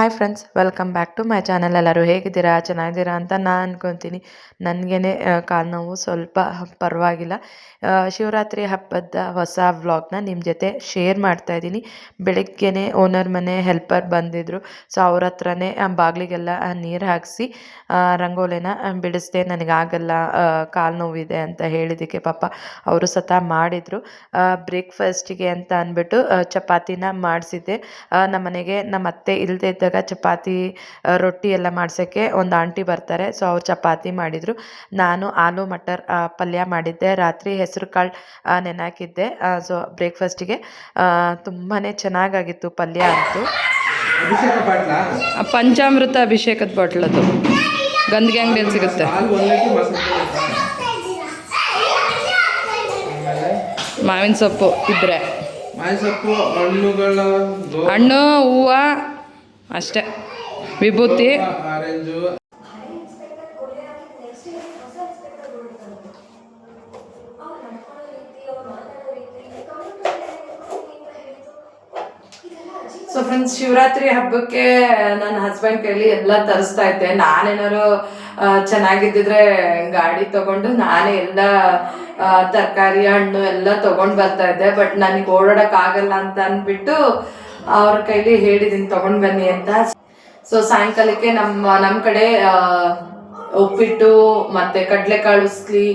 Hi friends welcome back to my channel ಎಲ್ಲರೂ ಹೇಗಿದ್ದೀರಾ? ಚೆನ್ನಾಗಿದ್ದೀರಾ ಅಂತ ನಾನು ಅಂದ್ಕೊತೀನಿ ನನಗೇ ಕಾಲು ನೋವು ಸ್ವಲ್ಪ ಪರವಾಗಿಲ್ಲ. ಶಿವರಾತ್ರಿ ಹಬ್ಬದ ಹೊಸ ವ್ಲಾಗ್ನ ನಿಮ್ಮ ಜೊತೆ ಶೇರ್ ಮಾಡ್ತಾ ಇದ್ದೀನಿ. ಬೆಳಗ್ಗೆನೆ ಓನರ್ ಮನೆ ಹೆಲ್ಪರ್ ಬಂದಿದ್ದರು ಸೊ ಅವ್ರ ಹತ್ರನೇ ಬಾಗಿಲಿಗೆಲ್ಲ ನೀರು ಹಾಕಿಸಿ ರಂಗೋಲಿನ ಬಿಡಿಸ್ದೆ. ನನಗಾಗಲ್ಲ ಕಾಲು ನೋವಿದೆ ಅಂತ ಹೇಳಿದ್ದಕ್ಕೆ ಪಾಪ ಅವರು ಸತ ಮಾಡಿದರು. ಬ್ರೇಕ್ಫಾಸ್ಟಿಗೆ ಅಂತ ಅಂದ್ಬಿಟ್ಟು ಚಪಾತಿನ ಮಾಡಿಸಿದ್ದೆ. ನಮ್ಮ ಮನೆಗೆ ನಮ್ಮ ಅತ್ತೆ ಇಲ್ಲದೆ ಇದ್ದಾಗ ಚಪಾತಿ ರೊಟ್ಟಿ ಎಲ್ಲ ಮಾಡ್ಸೋಕ್ಕೆ ಒಂದು ಆಂಟಿ ಬರ್ತಾರೆ. ಸೊ ಅವ್ರು ಚಪಾತಿ ಮಾಡಿದರು. ನಾನು ಆಲೂ ಮಟರ್ ಪಲ್ಯ ಮಾಡಿದ್ದೆ. ರಾತ್ರಿ ಹೆಸರು ಕಾಳು ನೆನಾಕಿದ್ದೆ ಸೊ ಬ್ರೇಕ್ಫಾಸ್ಟಿಗೆ ತುಂಬಾ ಚೆನ್ನಾಗಾಗಿತ್ತು ಪಲ್ಯ ಅಂತೂ. ಪಂಚಾಮೃತ ಅಭಿಷೇಕದ ಬಾಟ್ಲ್ ಅದು. ಗಂದಿಗೆ ಅಂಗಡಿಯಲ್ಲಿ ಸಿಗುತ್ತೆ. ಮಾವಿನ ಸೊಪ್ಪು ಇದ್ರೆ. ಹಣ್ಣು ಹೂವು ಅಷ್ಟೇ. ವಿಭೂತಿ. ಆರೆಂಜು. ಸೊ ಫ್ರೆಂಡ್ಸ್ ಶಿವರಾತ್ರಿ ಹಬ್ಬಕ್ಕೆ ನನ್ನ ಹಸ್ಬೆಂಡ್ ಕೈಲಿ ಎಲ್ಲ ತರಿಸ್ತಾ ಇದ್ದೆ. ನಾನೇನಾರು ಚೆನ್ನಾಗಿದ್ದಿದ್ರೆ ಗಾಡಿ ತಗೊಂಡು ನಾನೇ ಎಲ್ಲ ತರಕಾರಿ ಹಣ್ಣು ಎಲ್ಲ ತಗೊಂಡು ಬರ್ತಾ ಇದ್ದೆ. ಬಟ್ ನನಗೆ ಓಡಾಡಕ್ ಆಗಲ್ಲ ಅಂತ ಅಂದ್ಬಿಟ್ಟು ಅವ್ರ ಕೈಲಿ ಹೇಳಿದೀನಿ, ತಗೊಂಡ್ ಬನ್ನಿ ಅಂತ. ಸೊ ಸಾಯಂಕಾಲಕ್ಕೆ ನಮ್ಮ ನಮ್ಮ ಕಡೆ ಉಪ್ಪಿಟ್ಟು ಮತ್ತೆ ಕಡಲೆಕಾಳು ಉಸ್ಲಿ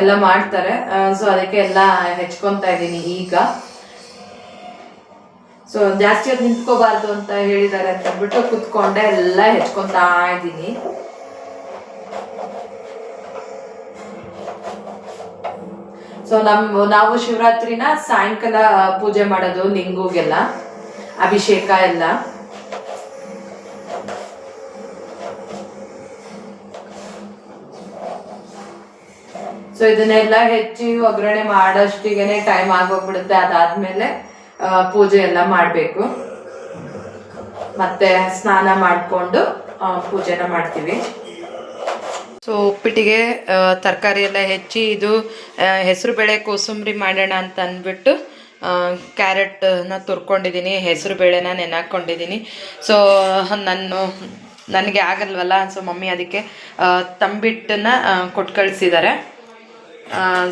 ಎಲ್ಲ ಮಾಡ್ತಾರೆ. ಸೊ ಅದಕ್ಕೆ ಎಲ್ಲ ಹೆಚ್ಕೊಂತಾ ಇದ್ದೀನಿ ಈಗ. ಸೊ ಜಾಸ್ತಿ ಅದು ನಿಂತ್ಕೋಬಾರ್ದು ಅಂತ ಹೇಳಿದ್ದಾರೆ ಅಂತ ಅಂದ್ಬಿಟ್ಟು ಕುತ್ಕೊಂಡೆ, ಎಲ್ಲ ಹೆಚ್ಕೊತಾ ಇದ್ದೀನಿ. ಸೊ ನಮ್, ನಾವು ಶಿವರಾತ್ರಿನ ಸಾಯಂಕಾಲ ಪೂಜೆ ಮಾಡೋದು ಲಿಂಗುಗೆಲ್ಲ ಅಭಿಷೇಕ ಎಲ್ಲ. ಸೊ ಇದನ್ನೆಲ್ಲ ಹೆಚ್ಚಿ ಒಗ್ಗರಣೆ ಮಾಡೋಷ್ಟಿಗೆನೆ ಟೈಮ್ ಆಗೋಗ್ಬಿಡುತ್ತೆ. ಅದಾದ್ಮೇಲೆ ಪೂಜೆ ಎಲ್ಲ ಮಾಡಬೇಕು. ಮತ್ತೆ ಸ್ನಾನ ಮಾಡಿಕೊಂಡು ಪೂಜೆನ ಮಾಡ್ತೀವಿ. ಸೊ ಉಪ್ಪಿಟ್ಟಿಗೆ ತರಕಾರಿ ಎಲ್ಲ ಹೆಚ್ಚಿ ಇದು ಹೆಸರು ಬೇಳೆ, ಕೋಸಂಬರಿ ಮಾಡೋಣ ಅಂತ ಅಂದ್ಬಿಟ್ಟು ಕ್ಯಾರೆಟ್ನ ತುರ್ಕೊಂಡಿದ್ದೀನಿ, ಹೆಸರು ಬೇಳೆನ ನೆನಾಕೊಂಡಿದ್ದೀನಿ. ಸೊ ನಾನು ನನಗೆ ಆಗಲ್ವಲ್ಲ ಸೊ ಮಮ್ಮಿ ಅದಕ್ಕೆ ತಂಬಿಟ್ಟನ್ನ ಕೊಟ್ಟು ಕಳಿಸಿದ್ದಾರೆ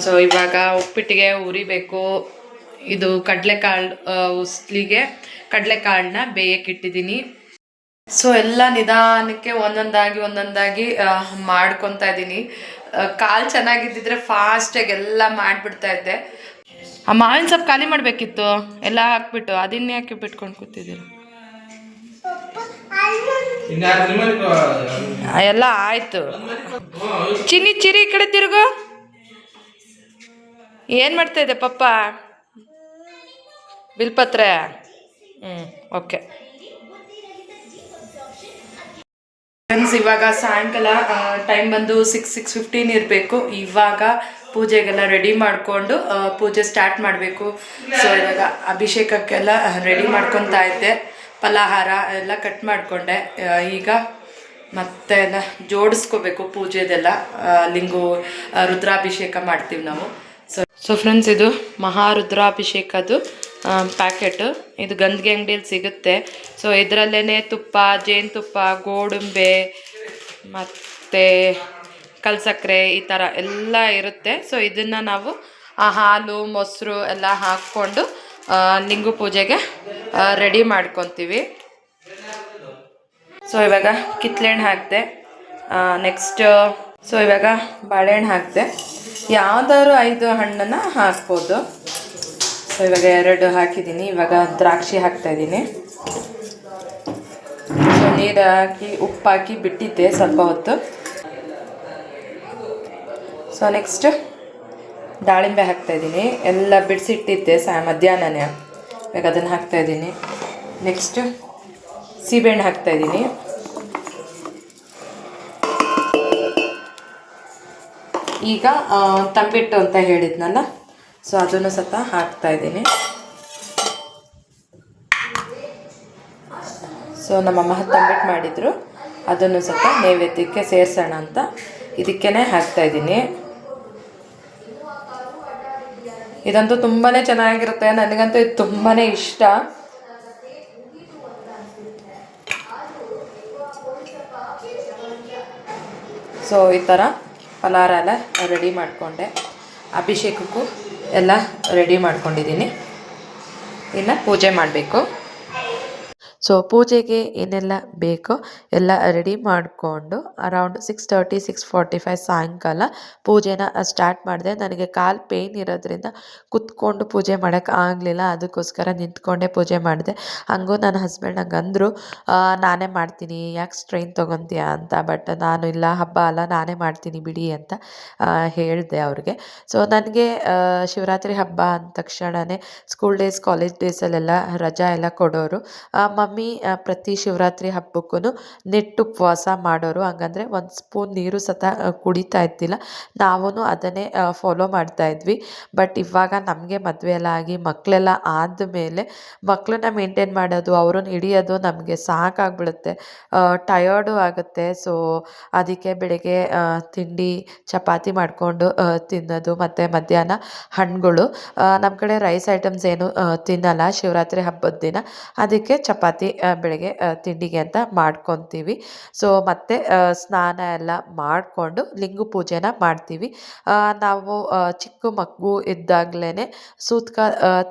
ಸೊ ಇವಾಗ ಉಪ್ಪಿಟ್ಟಿಗೆ ಉರಿಬೇಕು. ಇದು ಕಡಲೆಕಾಳು ಉಸ್ಲಿಗೆ ಕಡಲೆಕಾಳನ್ನ ಬೇಯಕ್ಕಿಟ್ಟಿದ್ದೀನಿ ಸೊ ಎಲ್ಲ ನಿಧಾನಕ್ಕೆ ಒಂದೊಂದಾಗಿ ಒಂದೊಂದಾಗಿ ಮಾಡ್ಕೊತಾ ಇದ್ದೀನಿ. ಕಾಲು ಚೆನ್ನಾಗಿದ್ದಿದ್ರೆ ಫಾಸ್ಟಾಗಿ ಎಲ್ಲ ಮಾಡಿಬಿಡ್ತಾ ಇದ್ದೆ. ಆ ಮಾವಿನ ಸೊಪ್ಪು ಖಾಲಿ ಮಾಡಬೇಕಿತ್ತು ಎಲ್ಲ ಹಾಕ್ಬಿಟ್ಟು ಅದನ್ನೇ ಹಾಕಿ ಬಿಟ್ಕೊಂಡು ಕೂತಿದ್ದೀರಿ? ಎಲ್ಲ ಆಯ್ತು. ಚಿನ್ನಿ ಚಿರಿ ಈ ಕಡೆ ತಿರುಗು. ಏನು ಮಾಡ್ತಾ ಇದೆ ಪಪ್ಪ? ಬಿಲ್ಪತ್ರೆ ಹ್ಞೂ ಓಕೆ. ಫ್ರೆಂಡ್ಸ್ ಇವಾಗ ಸಾಯಂಕಾಲ ಟೈಮ್ ಬಂದು ಸಿಕ್ಸ್ ಸಿಕ್ಸ್ ಫಿಫ್ಟೀನ್ ಇರಬೇಕು. ಇವಾಗ ಪೂಜೆಗೆಲ್ಲ ರೆಡಿ ಮಾಡಿಕೊಂಡು ಪೂಜೆ ಸ್ಟಾರ್ಟ್ ಮಾಡಬೇಕು. ಸೊ ಇವಾಗ ಅಭಿಷೇಕಕ್ಕೆಲ್ಲ ರೆಡಿ ಮಾಡ್ಕೊತಾ ಇದ್ದೆ. ಫಲಾಹಾರ ಎಲ್ಲ ಕಟ್ ಮಾಡಿಕೊಂಡೆ. ಈಗ ಮತ್ತೆ ಎಲ್ಲ ಜೋಡಿಸ್ಕೋಬೇಕು ಪೂಜೆದೆಲ್ಲ. ಲಿಂಗು ರುದ್ರಾಭಿಷೇಕ ಮಾಡ್ತೀವಿ ನಾವು. ಸೊ ಸೊ ಫ್ರೆಂಡ್ಸ್ ಇದು ಮಹಾರುದ್ರಾಭಿಷೇಕದ್ದು ಪ್ಯಾಕೆಟು. ಇದು ಗಂದಿಗೆ ಅಂಗಡಿಯಲ್ಲಿ ಸಿಗುತ್ತೆ. ಸೊ ಇದರಲ್ಲೇ ತುಪ್ಪ ಜೇನುತುಪ್ಪ ಗೋಡಂಬೆ, ಮತ್ತು ಕಲ್ಸಕ್ಕರೆ ಈ ಥರ ಎಲ್ಲ ಇರುತ್ತೆ. ಸೊ ಇದನ್ನು ನಾವು, ಆ ಹಾಲು, ಮೊಸರು ಎಲ್ಲ ಹಾಕ್ಕೊಂಡು ನಿಂಗು ಪೂಜೆಗೆ ರೆಡಿ ಮಾಡ್ಕೊತೀವಿ. ಸೊ ಇವಾಗ ಕಿತ್ಳೆಹಣ್ಣು ಹಾಕಿದೆ. ನೆಕ್ಸ್ಟ್ ಸೊ ಇವಾಗ ಬಾಳೆಹಣ್ಣು ಹಾಕಿದೆ. ಯಾವುದಾದ್ರು ಐದು ಹಣ್ಣನ್ನು ಹಾಕ್ಬೋದು. ಸೊ ಇವಾಗ ಎರಡು ಹಾಕಿದ್ದೀನಿ. ಇವಾಗ ದ್ರಾಕ್ಷಿ ಹಾಕ್ತಾ ಇದ್ದೀನಿ. ಸೊ ನೀರು ಹಾಕಿ ಉಪ್ಪು ಹಾಕಿ ಬಿಟ್ಟಿದ್ದೆ ಸ್ವಲ್ಪ ಹೊತ್ತು. ಸೊ ನೆಕ್ಸ್ಟ್ ದಾಳಿಂಬೆ ಹಾಕ್ತಾ ಇದ್ದೀನಿ. ಎಲ್ಲ ಬಿಡಿಸಿಟ್ಟಿದ್ದೆ ಸಾ, ಮಧ್ಯಾಹ್ನನೇ. ಇವಾಗ ಅದನ್ನು ಹಾಕ್ತಾ ಇದ್ದೀನಿ. ನೆಕ್ಸ್ಟ್ ಸೀಬೆಹಣ್ಣು ಹಾಕ್ತಾ ಇದ್ದೀನಿ. ಈಗ ತಂಬಿಟ್ಟು ಅಂತ ಹೇಳಿದ್ನಲ್ಲ? ಸೊ, ಅದನ್ನು ಸತ ಹಾಕ್ತಾ ಇದ್ದೀನಿ. ಸೊ ನಮ್ಮಮ್ಮ ತಂಬಿಟ್ಟು ಮಾಡಿದರು. ಅದನ್ನು ಸ್ವಲ್ಪ ನೈವೇದ್ಯಕ್ಕೆ ಸೇರಿಸೋಣ ಅಂತ ಇದಕ್ಕೇ ಹಾಕ್ತಾ ಇದ್ದೀನಿ. ಇದಂತೂ ತುಂಬಾ ಚೆನ್ನಾಗಿರುತ್ತೆ. ನನಗಂತೂ ಇದು ತುಂಬಾ ಇಷ್ಟ. ಸೊ, ಈ ಥರ ಪಲಾರ ಎಲ್ಲ ರೆಡಿ ಮಾಡಿಕೊಂಡೆ. ಅಭಿಷೇಕಕ್ಕೂ ಎಲ್ಲ ರೆಡಿ ಮಾಡ್ಕೊಂಡಿದ್ದೀನಿ. ಇನ್ನು ಪೂಜೆ ಮಾಡಬೇಕು. ಸೊ ಪೂಜೆಗೆ ಏನೆಲ್ಲ ಬೇಕೋ ಎಲ್ಲ ರೆಡಿ ಮಾಡಿಕೊಂಡು around six thirty six forty five ಸಾಯಂಕಾಲ ಪೂಜೆನ ಸ್ಟಾರ್ಟ್ ಮಾಡಿದೆ. ನನಗೆ ಕಾಲು ಪೇಯ್ನ್ ಇರೋದ್ರಿಂದ ಕುತ್ಕೊಂಡು ಪೂಜೆ ಮಾಡೋಕ್ಕೆ ಆಗಲಿಲ್ಲ. ಅದಕ್ಕೋಸ್ಕರ ನಿಂತ್ಕೊಂಡೇ ಪೂಜೆ ಮಾಡಿದೆ. ಹಂಗೂ ನನ್ನ ಹಸ್ಬೆಂಡ್ ನಂಗೆ ಅಂದರು ನಾನೇ ಮಾಡ್ತೀನಿ. ಯಾಕೆ ಸ್ಟ್ರೈನ್ ತೊಗೊತೀಯ ಅಂತ? ಬಟ್ ನಾನು, ಇಲ್ಲ, ಹಬ್ಬ ಅಲ್ಲ, ನಾನೇ ಮಾಡ್ತೀನಿ ಬಿಡಿ ಅಂತ ಹೇಳಿದೆ ಅವ್ರಿಗೆ. ಸೊ ನನಗೆ ಶಿವರಾತ್ರಿ ಹಬ್ಬ ಅಂದ ತಕ್ಷಣವೇ ಸ್ಕೂಲ್ ಡೇಸ್ ಕಾಲೇಜ್ ಡೇಸಲ್ಲೆಲ್ಲ ರಜಾ ಎಲ್ಲ ಕೊಡೋರು. ಪ್ರತಿ ಶಿವರಾತ್ರಿ ಹಬ್ಬಕ್ಕೂ ನೆಟ್ಟು ಉಪವಾಸ ಮಾಡೋರು. ಹಂಗಂದ್ರೆ ಒಂದು ಸ್ಪೂನ್ ನೀರು ಸತ ಕುಡಿತಾ ಇದ್ದಿಲ್ಲ. ನಾವೂ ಅದನ್ನೇ ಫಾಲೋ ಮಾಡ್ತಾ ಇದ್ವಿ. ಬಟ್ ಇವಾಗ ನಮಗೆ ಮದುವೆ ಎಲ್ಲ ಆಗಿ ಮಕ್ಕಳೆಲ್ಲ ಆದಮೇಲೆ ಮಕ್ಕಳನ್ನ ಮೇಂಟೈನ್ ಮಾಡೋದು ಅವ್ರನ್ನ ಹಿಡಿಯೋದು ನಮಗೆ ಸಾಕಾಗ್ಬಿಡುತ್ತೆ. ಟಯರ್ಡು ಆಗುತ್ತೆ. ಸೊ ಅದಕ್ಕೆ ಬೆಳಗ್ಗೆ ತಿಂಡಿ, ಚಪಾತಿ ಮಾಡಿಕೊಂಡು ತಿನ್ನೋದು, ಮತ್ತು ಮಧ್ಯಾಹ್ನ ಹಣ್ಣುಗಳು ನಮ್ಮ ಕಡೆ ರೈಸ್ ಐಟಮ್ಸ್ ಏನು ತಿನ್ನಲ್ಲ. ಶಿವರಾತ್ರಿ ಹಬ್ಬದ ದಿನ. ಅದಕ್ಕೆ ಚಪಾತಿ. ಬೆಳಗ್ಗೆ ತಿಂಡಿಗೆ ಅಂತ ಮಾಡ್ಕೊತೀವಿ. ಸೊ, ಮತ್ತು ಸ್ನಾನ ಎಲ್ಲ ಮಾಡಿಕೊಂಡು ಲಿಂಗ ಪೂಜೆನ ಮಾಡ್ತೀವಿ. ನಾವು ಚಿಕ್ಕ ಮಗು ಇದ್ದಾಗಲೇ ಸೂತ್ಕ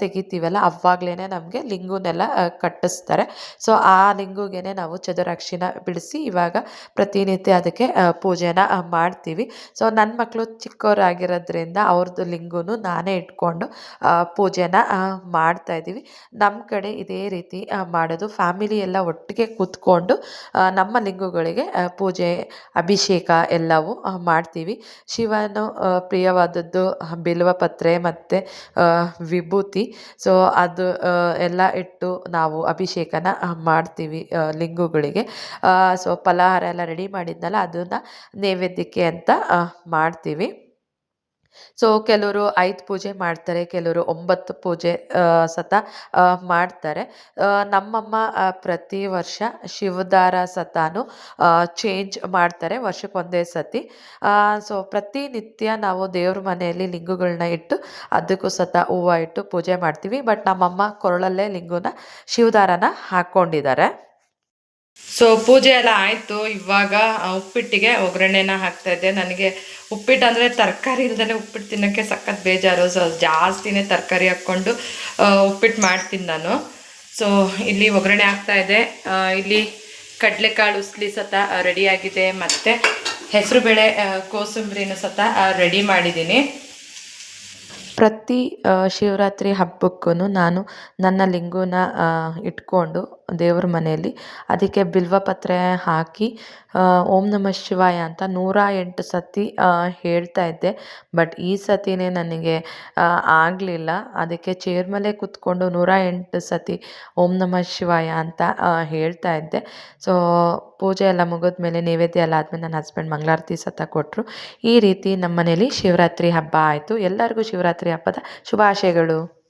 ತೆಗಿತೀವಲ್ಲ ಅವಾಗಲೇ ನಮಗೆ ಲಿಂಗುನೆಲ್ಲ ಕಟ್ಟಿಸ್ತಾರೆ. ಸೊ, ಆ ಲಿಂಗುಗೆ ನಾವು ಚದುರಾಕ್ಷಿನ ಬಿಡಿಸಿ ಇವಾಗ ಪ್ರತಿನಿತ್ಯ ಅದಕ್ಕೆ ಪೂಜೆನ ಮಾಡ್ತೀವಿ. ಸೊ ನನ್ನ ಮಕ್ಕಳು ಚಿಕ್ಕವರಾಗಿರೋದ್ರಿಂದ ಅವ್ರದ್ದು ಲಿಂಗುನು ನಾನೇ ಇಟ್ಕೊಂಡು ಪೂಜೆನ ಮಾಡ್ತಾಯಿದ್ದೀವಿ ನಮ್ಮ ಕಡೆ ಇದೇ ರೀತಿ ಮಾಡೋದು ಫ್ಯಾಮಿಲಿ ಎಲ್ಲ ಒಟ್ಟಿಗೆ ಕೂತ್ಕೊಂಡು ನಮ್ಮ ಲಿಂಗಗಳಿಗೆ ಪೂಜೆ, ಅಭಿಷೇಕ ಎಲ್ಲವೂ ಮಾಡ್ತೀವಿ. ಶಿವನು ಪ್ರಿಯವಾದದ್ದು ಬಿಲ್ವಪತ್ರೆ ಮತ್ತು ವಿಭೂತಿ. ಸೊ ಅದು ಎಲ್ಲ ಇಟ್ಟು ನಾವು ಅಭಿಷೇಕನ ಮಾಡ್ತೀವಿ ಲಿಂಗಗಳಿಗೆ. ಸೊ ಫಲಹಾರ ಎಲ್ಲ ರೆಡಿ ಮಾಡಿದ್ನಲ್ಲ, ಅದನ್ನು ನೈವೇದ್ಯಕ್ಕೆ ಅಂತ ಮಾಡ್ತೀವಿ. ಸೊ ಕೆಲವರು ಐದು ಪೂಜೆ ಮಾಡ್ತಾರೆ, ಕೆಲವರು ಒಂಬತ್ತು ಪೂಜೆ ಸತ ಮಾಡ್ತಾರೆ. ನಮ್ಮಮ್ಮ ಪ್ರತಿ ವರ್ಷ ಶಿವದಾರ ಸತಾನು ಚೇಂಜ್ ಮಾಡ್ತಾರೆ ವರ್ಷಕ್ಕೆ ಒಂದೇ ಸತಿ. ಸೊ ಪ್ರತಿನಿತ್ಯ ನಾವು ದೇವ್ರ ಮನೆಯಲ್ಲಿ ಲಿಂಗುಗಳನ್ನ ಇಟ್ಟು ಅದಕ್ಕೂ ಸತ ಹೂವು ಇಟ್ಟು ಪೂಜೆ ಮಾಡ್ತೀವಿ. ಬಟ್ ನಮ್ಮಮ್ಮ ಕೊರಳಲ್ಲೇ ಲಿಂಗುನ, ಶಿವದಾರನ ಹಾಕ್ಕೊಂಡಿದ್ದಾರೆ ಸೊ ಪೂಜೆ ಎಲ್ಲ ಆಯಿತು. ಇವಾಗ ಉಪ್ಪಿಟ್ಟಿಗೆ ಒಗ್ಗರಣೆನ ಹಾಕ್ತಾ ಇದ್ದೆ. ನನಗೆ ಉಪ್ಪಿಟ್ಟು ಅಂದರೆ ತರಕಾರಿ ಇಲ್ದಲೇ ಉಪ್ಪಿಟ್ಟು ತಿನ್ನೋಕ್ಕೆ ಸಖತ್ ಬೇಜಾರು. ಸೊ ಜಾಸ್ತಿನೇ ತರಕಾರಿ ಹಾಕ್ಕೊಂಡು ಉಪ್ಪಿಟ್ಟು ಮಾಡ್ತೀನಿ ನಾನು. ಸೊ ಇಲ್ಲಿ ಒಗ್ಗರಣೆ ಹಾಕ್ತಾಯಿದ್ದೆ ಇಲ್ಲಿ ಕಡಲೆಕಾಳು ಉಸ್ಲಿ ಸತ ರೆಡಿಯಾಗಿದೆ ಮತ್ತು ಹೆಸರುಬೇಳೆ ಕೋಸಂಬರಿನೂ ಸತ ರೆಡಿ ಮಾಡಿದ್ದೀನಿ. ಪ್ರತಿ ಶಿವರಾತ್ರಿ ಹಬ್ಬಕ್ಕೂ ನಾನು ನನ್ನ ಲಿಂಗುನ ಇಟ್ಕೊಂಡು ದೇವ್ರ ಮನೆಯಲ್ಲಿ. ಅದಕ್ಕೆ ಬಿಲ್ವಪತ್ರೆ ಹಾಕಿ ಓಂ ನಮಃ ಶಿವಾಯ ಅಂತ ನೂರ ಎಂಟು ಸತಿ ಹೇಳ್ತಾ ಇದ್ದೆ. ಬಟ್ ಈ ಸತಿನೇ ನನಗೆ ಆಗಲಿಲ್ಲ. ಅದಕ್ಕೆ ಚೇರ್ ಮೇಲೆ ಕೂತ್ಕೊಂಡು ನೂರ ಎಂಟು ಸತಿ ಓಂ ನಮಃ ಶಿವಾಯ ಅಂತ ಹೇಳ್ತಾ ಇದ್ದೆ. ಸೊ ಪೂಜೆ ಎಲ್ಲ ಮುಗಿದ್ಮೇಲೆ ನೈವೇದ್ಯ ಎಲ್ಲ ಆದಮೇಲೆ ನನ್ನ ಹಸ್ಬೆಂಡ್ ಮಂಗಳಾರತಿ ಸತ ಕೊಟ್ಟರು ಈ ರೀತಿ ನಮ್ಮ ಮನೇಲಿ ಶಿವರಾತ್ರಿ ಹಬ್ಬ ಆಯಿತು. ಎಲ್ಲರಿಗೂ ಶಿವರಾತ್ರಿ ಹಬ್ಬದ ಶುಭಾಶಯಗಳು.